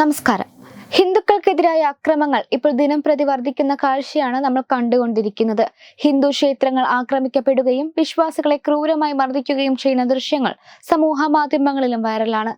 നമസ്കാരം. ഹിന്ദുക്കൾക്കെതിരായ അക്രമങ്ങൾ ഇപ്പോൾ ദിനം പ്രതി വർദ്ധിക്കുന്ന കാഴ്ചയാണ് നമ്മൾ കണ്ടുകൊണ്ടിരിക്കുന്നത്. ഹിന്ദു ക്ഷേത്രങ്ങൾ ആക്രമിക്കപ്പെടുകയും വിശ്വാസികളെ ക്രൂരമായി മർദ്ദിക്കുകയും ചെയ്യുന്ന ദൃശ്യങ്ങൾ സമൂഹ മാധ്യമങ്ങളിലും വൈറലാണ്.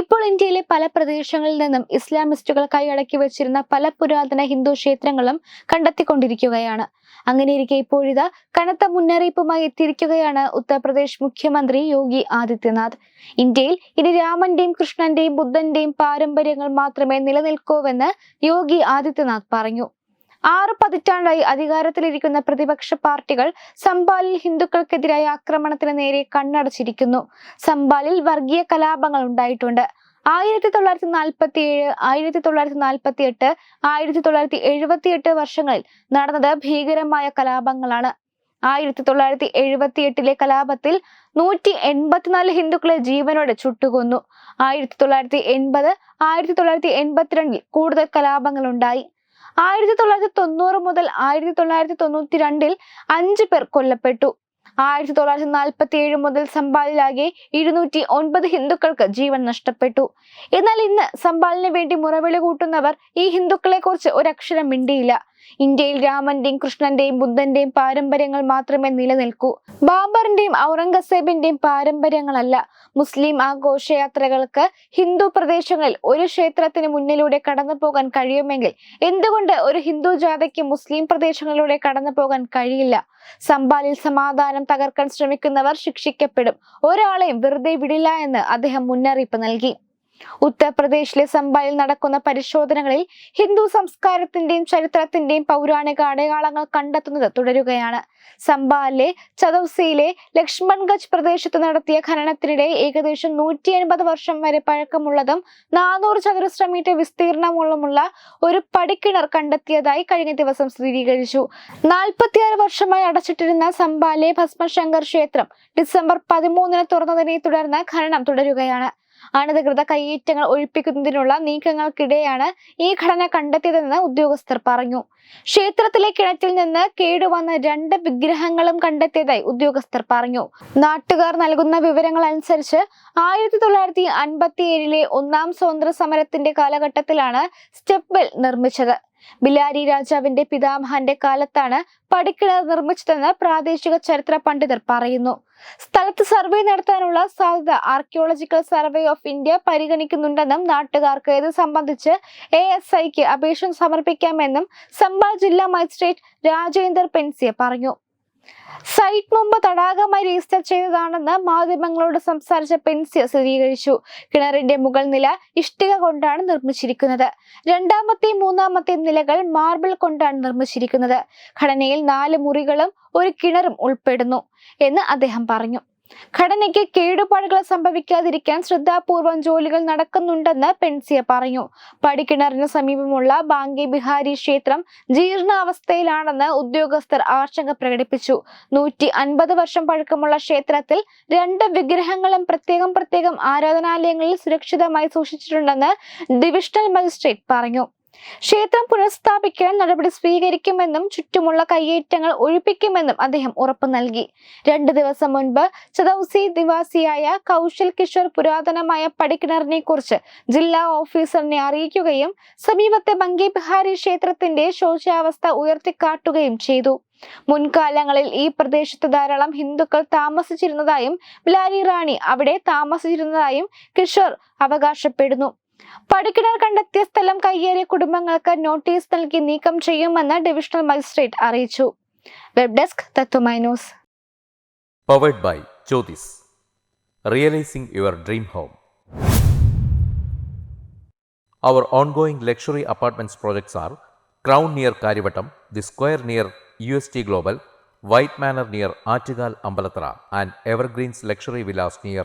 ഇപ്പോൾ ഇന്ത്യയിലെ പല പ്രദേശങ്ങളിൽ നിന്നും ഇസ്ലാമിസ്റ്റുകൾ കൈയടക്കി വെച്ചിരുന്ന പല പുരാതന ഹിന്ദു ക്ഷേത്രങ്ങളും കണ്ടെത്തിക്കൊണ്ടിരിക്കുകയാണ്. അങ്ങനെയിരിക്കെ ഇപ്പോഴിതാ കനത്ത മുന്നറിയിപ്പുമായി എത്തിയിരിക്കുകയാണ് ഉത്തർപ്രദേശ് മുഖ്യമന്ത്രി യോഗി ആദിത്യനാഥ്. ഇന്ത്യയിൽ ഇനി രാമന്റെയും കൃഷ്ണന്റെയും ബുദ്ധന്റെയും പാരമ്പര്യങ്ങൾ മാത്രമേ നിലനിൽക്കൂവെന്ന് യോഗി ആദിത്യനാഥ് പറഞ്ഞു. ആറ് പതിറ്റാണ്ടായി അധികാരത്തിലിരിക്കുന്ന പ്രതിപക്ഷ പാർട്ടികൾ സംബാലിൽ ഹിന്ദുക്കൾക്കെതിരായ ആക്രമണത്തിന് നേരെ കണ്ണടച്ചിരിക്കുന്നു. സംബാലിൽ വർഗീയ കലാപങ്ങൾ ഉണ്ടായിട്ടുണ്ട്. ആയിരത്തി തൊള്ളായിരത്തി നാൽപ്പത്തി ഏഴ് ആയിരത്തി തൊള്ളായിരത്തി നാൽപ്പത്തി എട്ട് ആയിരത്തി തൊള്ളായിരത്തി എഴുപത്തി എട്ട് വർഷങ്ങളിൽ നടന്നത് ഭീകരമായ കലാപങ്ങളാണ്. ആയിരത്തി തൊള്ളായിരത്തി എഴുപത്തി എട്ടിലെ കലാപത്തിൽ നൂറ്റി എൺപത്തിനാല് ഹിന്ദുക്കളെ ജീവനോടെ ചുട്ടുകൊന്നു. ആയിരത്തി തൊള്ളായിരത്തി എൺപത് ആയിരത്തി തൊള്ളായിരത്തി എൺപത്തിരണ്ടിൽ കൂടുതൽ കലാപങ്ങൾ ഉണ്ടായി ആയിരത്തി തൊള്ളായിരത്തി തൊണ്ണൂറ് മുതൽ ആയിരത്തി തൊള്ളായിരത്തി തൊണ്ണൂറ്റി രണ്ടിൽ അഞ്ച് പേർ കൊല്ലപ്പെട്ടു. ആയിരത്തി തൊള്ളായിരത്തി നാൽപ്പത്തി ഏഴ് മുതൽ സമ്പാലിലാകെ ഇരുന്നൂറ്റി ഒൻപത് ഹിന്ദുക്കൾക്ക് ജീവൻ നഷ്ടപ്പെട്ടു. എന്നാൽ ഇന്ന് സമ്പാലിന് വേണ്ടി മുറവിളി കൂട്ടുന്നവർ ഈ ഹിന്ദുക്കളെ കുറിച്ച് ഒരക്ഷരം മിണ്ടിയില്ല. ഇന്ത്യയിൽ രാമന്റെയും കൃഷ്ണന്റെയും ബുദ്ധന്റെയും പാരമ്പര്യങ്ങൾ മാത്രമേ നിലനിൽക്കൂ. ബാബറിന്റെയും ഔറംഗസേബിന്റെയും പാരമ്പര്യങ്ങളല്ല. മുസ്ലിം ആഘോഷയാത്രകൾക്ക് ഹിന്ദു പ്രദേശങ്ങളിൽ ഒരു ക്ഷേത്രത്തിന് മുന്നിലൂടെ കടന്നു പോകാൻ കഴിയുമെങ്കിൽ എന്തുകൊണ്ട് ഒരു ഹിന്ദു ജാഥയ്ക്ക് മുസ്ലിം പ്രദേശങ്ങളിലൂടെ കടന്നു പോകാൻ കഴിയില്ല? സംബാലിൽ സമാധാനം തകർക്കാൻ ശ്രമിക്കുന്നവർ ശിക്ഷിക്കപ്പെടും. ഒരാളെയും വെറുതെ വിടില്ല എന്ന് അദ്ദേഹം മുന്നറിയിപ്പ് നൽകി. ഉത്തർപ്രദേശിലെ സംബാലിൽ നടക്കുന്ന പരിശോധനകളിൽ ഹിന്ദു സംസ്കാരത്തിന്റെയും ചരിത്രത്തിന്റെയും പൗരാണിക അടയാളങ്ങൾ കണ്ടെത്തുന്നത് തുടരുകയാണ്. സംബാലിലെ ചതൌസിയിലെ ലക്ഷ്മൺഗഞ്ച് പ്രദേശത്ത് നടത്തിയ ഖനനത്തിനിടെ ഏകദേശം നൂറ്റി എൺപത് വർഷം വരെ പഴക്കമുള്ളതും നാനൂറ് ചതുരശ്ര മീറ്റർ വിസ്തീർണമുള്ളമുള്ള ഒരു പടിക്കിണർ കണ്ടെത്തിയതായി കഴിഞ്ഞ ദിവസം സ്ഥിരീകരിച്ചു. നാൽപ്പത്തിയാറ് വർഷമായി അടച്ചിട്ടിരുന്ന സംബാലെ ഭസ്മശങ്കർ ക്ഷേത്രം ഡിസംബർ പതിമൂന്നിന് തുറന്നതിനെ തുടർന്ന് ഖനനം തുടരുകയാണ്. അനധികൃത കയ്യേറ്റങ്ങൾ ഒഴിപ്പിക്കുന്നതിനുള്ള നീക്കങ്ങൾക്കിടെയാണ് ഈ ഘടന കണ്ടെത്തിയതെന്ന് ഉദ്യോഗസ്ഥർ പറഞ്ഞു. ക്ഷേത്രത്തിലെ കിണറ്റിൽ നിന്ന് കേടുവന്ന രണ്ട് വിഗ്രഹങ്ങളും കണ്ടെത്തിയതായി ഉദ്യോഗസ്ഥർ പറഞ്ഞു. നാട്ടുകാർ നൽകുന്ന വിവരങ്ങൾ അനുസരിച്ച് ആയിരത്തി തൊള്ളായിരത്തി അൻപത്തിയേഴിലെ ഒന്നാം സ്വാതന്ത്ര്യ സമരത്തിന്റെ കാലഘട്ടത്തിലാണ് സ്റ്റെപ്പ് വെൽ നിർമ്മിച്ചത്. ബിലാരി രാജാവിന്റെ പിതാമഹന്റെ കാലത്താണ് പടിക്കിണർ നിർമ്മിച്ചതെന്ന് പ്രാദേശിക ചരിത്ര പണ്ഡിതർ പറയുന്നു. സ്ഥലത്ത് സർവേ നടത്താനുള്ള സാധ്യത ആർക്കിയോളജിക്കൽ സർവേ ഓഫ് ഇന്ത്യ പരിഗണിക്കുന്നുണ്ടെന്നും നാട്ടുകാർക്ക് ഇത് സംബന്ധിച്ച് എ എസ് ഐക്ക് അപേക്ഷ സമർപ്പിക്കാമെന്നും സംബാൾ ജില്ലാ മജിസ്ട്രേറ്റ് രാജേന്ദർ പെൻസിയ പറഞ്ഞു. സൈറ്റ് മുമ്പ് തടാകമായി രജിസ്റ്റർ ചെയ്തതാണെന്ന് മാധ്യമങ്ങളോട് സംസാരിച്ച പെൻസിയ സ്ഥിരീകരിച്ചു. കിണറിന്റെ മുകൾ നില ഇഷ്ടിക കൊണ്ടാണ് നിർമ്മിച്ചിരിക്കുന്നത്. രണ്ടാമത്തെയും മൂന്നാമത്തെയും നിലകൾ മാർബിൾ കൊണ്ടാണ് നിർമ്മിച്ചിരിക്കുന്നത്. ഘടനയിൽ നാല് മുറികളും ഒരു കിണറും ഉൾപ്പെടുന്നു എന്ന് അദ്ദേഹം പറഞ്ഞു. ഘടനയ്ക്ക് കേടുപാടുകൾ സംഭവിക്കാതിരിക്കാൻ ശ്രദ്ധാപൂർവം ജോലികൾ നടക്കുന്നുണ്ടെന്ന് പെൻസിയ പറഞ്ഞു. പടിക്കിണറിന് സമീപമുള്ള ബാങ്കി ബിഹാരി ക്ഷേത്രം ജീർണാവസ്ഥയിലാണെന്ന് ഉദ്യോഗസ്ഥർ ആശങ്ക പ്രകടിപ്പിച്ചു. നൂറ്റി അൻപത് വർഷം പഴക്കമുള്ള ക്ഷേത്രത്തിൽ രണ്ട് വിഗ്രഹങ്ങളും പ്രത്യേകം പ്രത്യേകം ആരാധനാലയങ്ങളിൽ സുരക്ഷിതമായി സൂക്ഷിച്ചിട്ടുണ്ടെന്ന് ഡിവിഷണൽ മജിസ്ട്രേറ്റ് പറഞ്ഞു. ക്ഷേത്രം പുനഃസ്ഥാപിക്കാൻ നടപടി സ്വീകരിക്കുമെന്നും ചുറ്റുമുള്ള കയ്യേറ്റങ്ങൾ ഒഴിപ്പിക്കുമെന്നും അദ്ദേഹം ഉറപ്പു നൽകി. രണ്ടു ദിവസം മുൻപ് ചതൌസി നിവാസിയായ കൗശൽ കിഷോർ പുരാതനമായ പടിക്കിണറിനെ കുറിച്ച് ജില്ലാ ഓഫീസറിനെ അറിയിക്കുകയും സമീപത്തെ ബങ്കി ബിഹാരി ക്ഷേത്രത്തിന്റെ ശോചാവസ്ഥ ഉയർത്തിക്കാട്ടുകയും ചെയ്തു. മുൻകാലങ്ങളിൽ ഈ പ്രദേശത്ത് ധാരാളം ഹിന്ദുക്കൾ താമസിച്ചിരുന്നതായും ബിലാരി റാണി അവിടെ താമസിച്ചിരുന്നതായും കിഷോർ അവകാശപ്പെടുന്നു. പടിക്കിണർ കണ്ടെത്തിയ സ്ഥലം കയ്യേറിയ കുടുംബങ്ങൾക്ക് നോട്ടീസ് നൽകി നീക്കം ചെയ്യുമെന്ന് ഡിവിഷണൽ മജിസ്ട്രേറ്റ് അറിയിച്ചു web desk Tatwamayi powered by Jyothis realising your dream home Our ongoing luxury apartments projects are Crown near Karivattam, The Square near UST Global, White Manor near Aatigal Ambalatra, and Evergreens Luxury Villas near